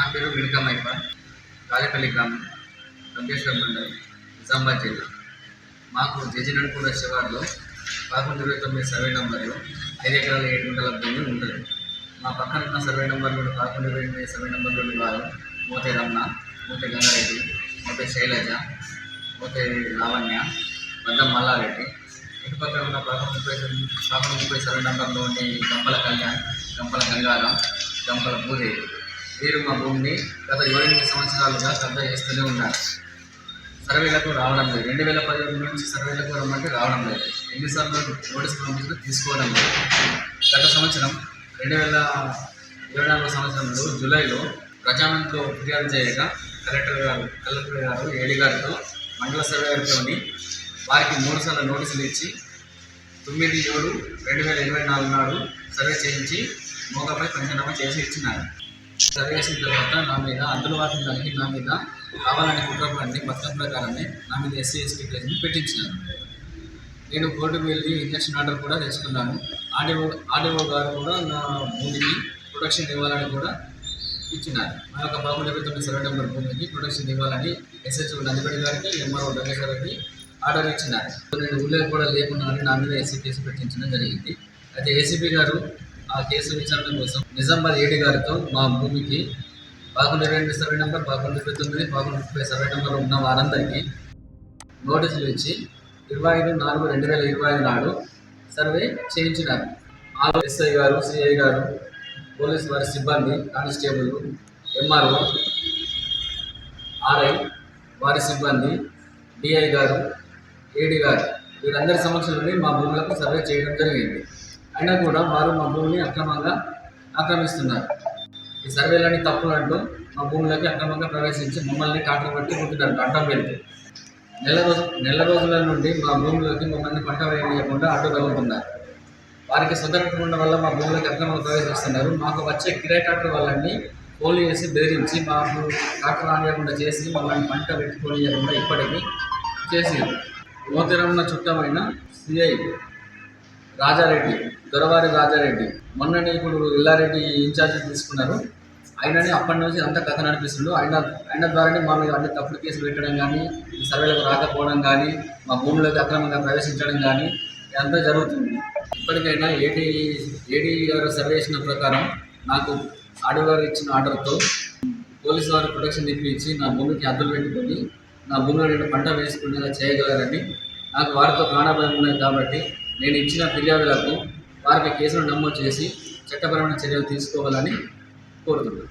నా పేరు మిడకమైప రాజపల్లి గ్రామం. రంగేశ్వర మండలం నిజామాబాద్ జిల్లా. మాకు జజినడుపుల శివార్లో పదకొండు ఇరవై తొమ్మిది సర్వే నెంబర్లో ఐదు ఎకరాల ఏడు గంటల భూమి ఉంటుంది. మా పక్కన ఉన్న సర్వే నెంబర్లో పదకొండు ఇరవై ఎనిమిది సర్వే నంబర్లోని వారు. మోతే రమణ మోతే గంగారెడ్డి మోతే శైలజ మోతే లావణ్య బద్దం మల్లారెడ్డి. ఇటుపక్కన ఉన్న పదకొండు ముప్పై పదకొండు ముప్పై సర్వే నంబర్లోని గంపల కళ్యాణ్ గంపల గంగారం గంపల భూదేవి. వీరు మా భూమిని గత ఏడెనిమిది సంవత్సరాలుగా కబ్జా చేస్తూనే ఉన్నారు. సర్వేలకు రావడం లేదు. రెండు వేల పదిహేను నుంచి సర్వేలకు రమ్మంటే రావడం లేదు. ఎన్నిసార్లు నోటీస్ పంపించిన తీసుకోవడం లేదు. గత సంవత్సరం రెండు వేల ఇరవై నాలుగో సంవత్సరంలో జూలైలో ప్రజానంతో ఫిర్యాదు చేయగా కలెక్టర్ గారు కలెక్టర్ గారు ఏడి గారితో మండల సర్వేయర్తోని వారికి మూడు సార్లు నోటీసులు ఇచ్చి తొమ్మిది ఏడు రెండు వేల ఇరవై నాలుగు నాడు సర్వే చేయించి మోకాపై పంచనామా చేసి ఇచ్చినారు. చదివేసిన తర్వాత నా మీద అందులో వాటిని దానికి నా మీద కావాలని కుట్రపడి పథకం ప్రకారమే నా మీద ఎస్సీ ఎస్టీ కేసుని పెట్టించినాను. నేను కోర్టుకు వెళ్ళి ఇంజక్షన్ ఆర్డర్ కూడా తెచ్చుకున్నాను ఆర్డీఓ ఆర్డీఓ గారు కూడా నా భూమికి ప్రొటెక్షన్ ఇవ్వాలని కూడా ఇచ్చినారు. మా యొక్క బాబు ఇరవై తొమ్మిది సర్వే నెంబర్ భూమికి ప్రొటెక్షన్ ఇవ్వాలని ఎస్హెచ్ఓ నందిపేట గారికి ఎంఆర్ఓ గారికి ఆర్డర్ ఇచ్చినారు. నేను ఊళ్ళో కూడా లేకుండా నా మీద ఎస్సీ కేసు పెట్టించడం జరిగింది. అయితే ఏసీబీ గారు ఆ కేసు విచారణ కోసం నిజామాబాద్ ఏడి గారితో మా భూమికి పదకొండు ఇరవై ఎనిమిది సర్వే నెంబర్ పదకొండు ఇరవై తొమ్మిది ముప్పై సర్వే నెంబర్ ఉన్న వారందరికీ. నోటీసులు ఇచ్చి ఇరవై ఐదు నాలుగు రెండు వేల ఇరవై ఐదు నాడు సర్వే చేయించినారు. ఆరు ఎస్ఐ గారు సిఐ గారు పోలీస్ వారి సిబ్బంది కానిస్టేబుల్ ఎంఆర్ఓ ఆర్ఐ వారి సిబ్బంది డిఐ గారు ఏడి గారు వీరందరి సమక్షంలోనే మా భూములకు సర్వే చేయడం జరిగింది. అయినా కూడా వారు మా భూమిని అక్రమంగా ఆక్రమిస్తున్నారు. ఈ సర్వేలన్నీ తప్పులు అంటూ మా భూములకి అక్రమంగా ప్రవేశించి మమ్మల్ని కాటలు పట్టి కొట్టున్నారు అడ్డం పెడితే. నెల రోజు నెల రోజుల నుండి మా భూములకి మమ్మల్ని పంట వేయకుండా అడ్డు తగులుతున్నారు. వారికి సుదరకుండా ఉండడం వల్ల మా భూములకు అక్రమంగా ప్రవేశిస్తున్నారు. మాకు వచ్చే కిరాయి ట్రాక్టర్ వాళ్ళని పోలు చేసి బెదిరించి మాకు ట్రాక్టర్ రానియకుండా చేసి మమ్మల్ని పంట పెట్టుకోనియకుండా ఇప్పటికీ చేసి మోతిరమ్మ చుట్టమైన సిఐ రాజారెడ్డి దొరవారి రాజారెడ్డి. మొన్ననే ఇప్పుడు ఇల్లారెడ్డి ఇన్ఛార్జ్ తీసుకున్నారు. ఆయననే అప్పటి నుంచి అంతా కథ నడిపిస్తుండు. ఆయన ఆయన ద్వారానే మా మీద అన్ని తప్పుడు కేసులు పెట్టడం కానీ సర్వేలకు రాకపోవడం కానీ మా భూములకు అక్రమంగా ప్రవేశించడం కానీ ఇదంతా జరుగుతుంది. ఇప్పటికైనా ఏడీ ఏడీ గారు సర్వే చేసిన ప్రకారం నాకు ఆర్డర్ గారు ఇచ్చిన ఆర్డర్తో పోలీసు వారు ప్రొటెక్షన్ ఇప్పించి నా భూమికి అద్దలు పెట్టుకొని నా భూమిలో నేను పంట వేసుకునేలా చేయగలరని నాకు వారితో ప్రాణభయం ఉన్నది కాబట్టి నేను ఇచ్చిన ఫిర్యాదులకు వారికి కేసులు నమోదు చేసి చట్టపరమైన చర్యలు తీసుకోవాలని కోరుతున్నాను.